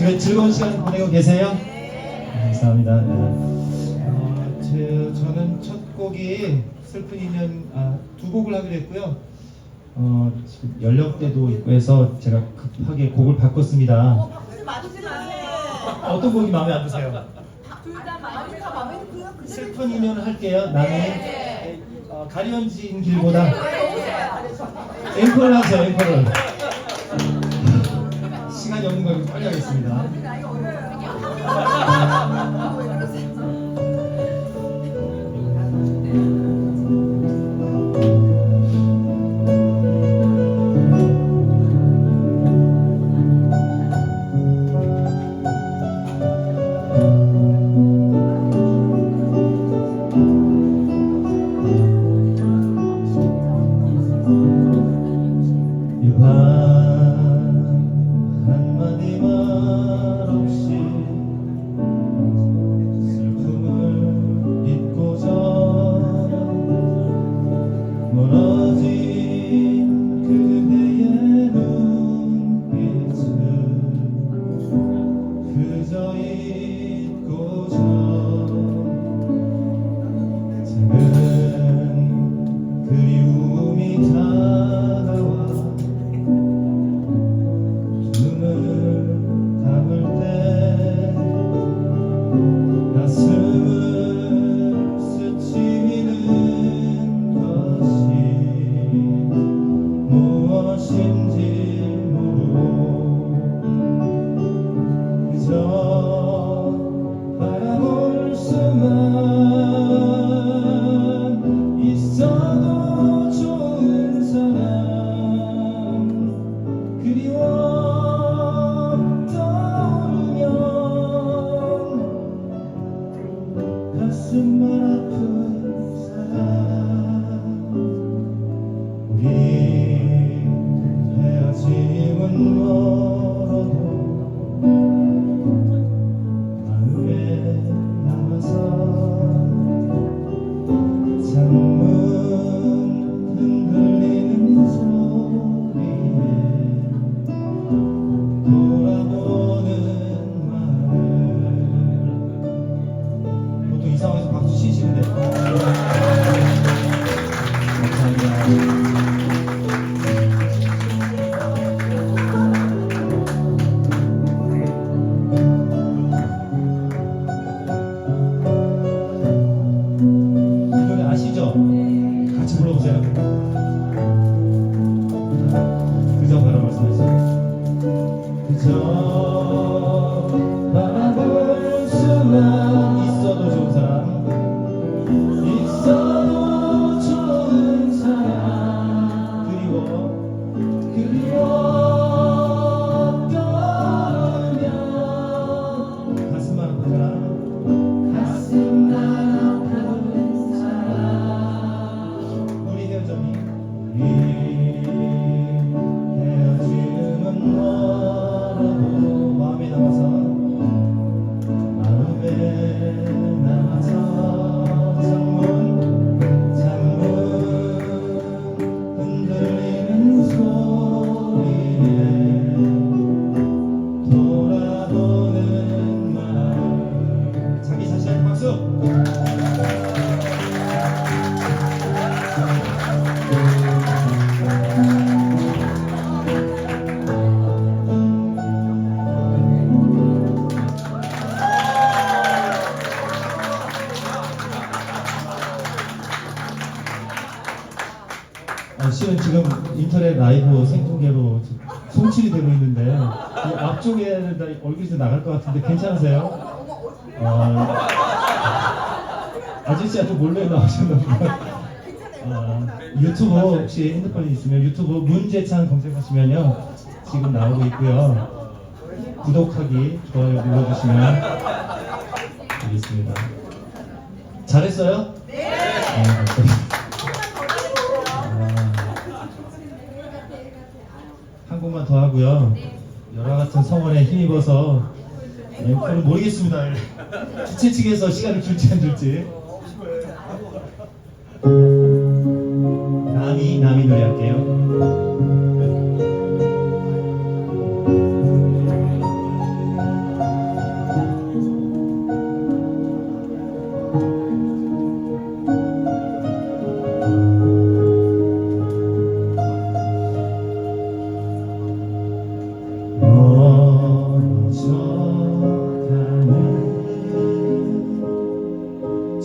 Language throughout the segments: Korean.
어떻게 즐거운 시간 보내고 계세요? 네, 감사합니다. 네. 어, 제, 저는 첫 곡이 슬픈 인연 아, 두 곡을 하기로 했고요. 어, 지금 연령대도 있고 해서 제가 급하게 곡을 바꿨습니다. 맞지 마세요. 어떤 곡이 마음에 안 드세요? 둘 다 마음에 가 마음에 들고요. 슬픈 인연 할게요. 나는 네. 어, 가리언진 길보다 좋아요. 앵콜을 하세요. 앵콜을. 없는 거예요. 빨리 하겠습니다. 그리워 생중계로 지금 송출이 되고 있는데 이 앞쪽에는 다 얼굴이 좀 나갈 것 같은데 괜찮으세요? 어, 아저씨한테 몰래 나오셨나 봐요. 아, 유튜브 혹시 핸드폰이 있으면 유튜브 문재창 검색하시면요 지금 나오고 있고요. 구독하기 좋아요 눌러주시면 되겠습니다. 잘했어요? 네. 감 한 곡만 더 하고요. 여러 같은 성원에 힘입어서 앵콜은 모르겠습니다. 주최 측에서 시간을 줄지 안 줄지. 남이 남이 노래할게요.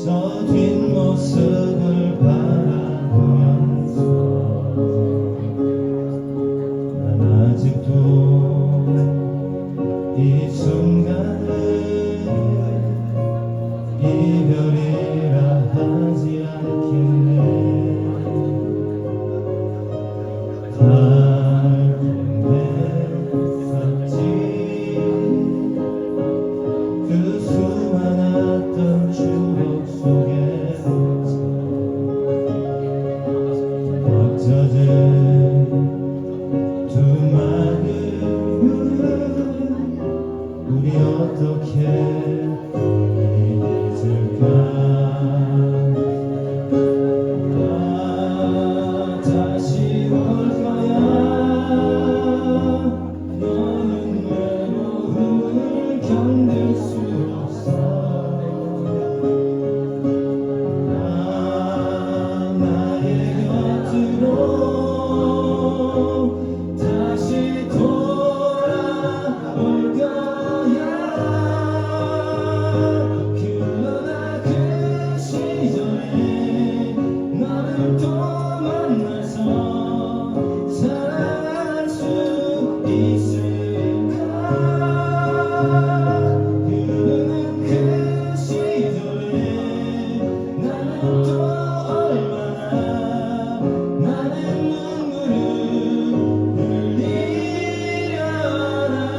Zaten nasıl okay. 흘리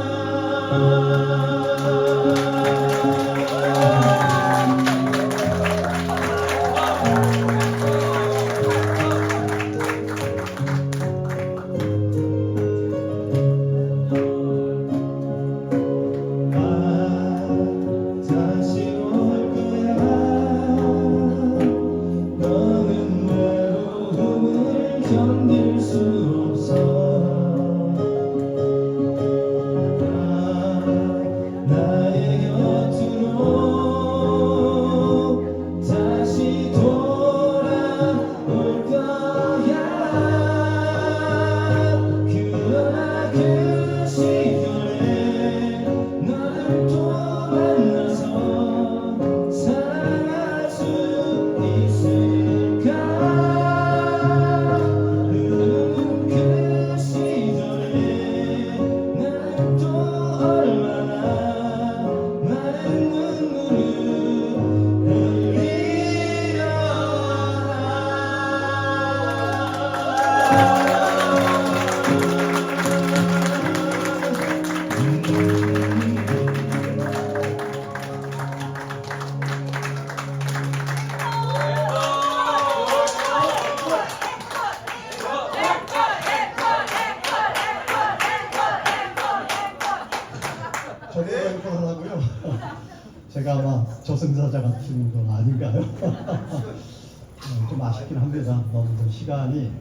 제가 아마 저승사자 같은 거 아닌가요? 어, 좀 아쉽긴 합니다. 너무 좀 시간이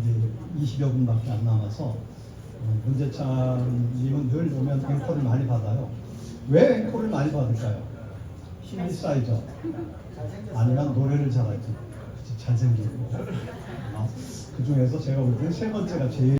이제 20여 분밖에 안 남아서 어, 문재창님은 늘 오면 앵콜을 많이 받아요. 왜 앵콜을 많이 받을까요? 힘이 쌓이죠. 아니면 노래를 잘하죠. 잘생기고. 그 중에서 제가 볼 때는 세 번째가 제일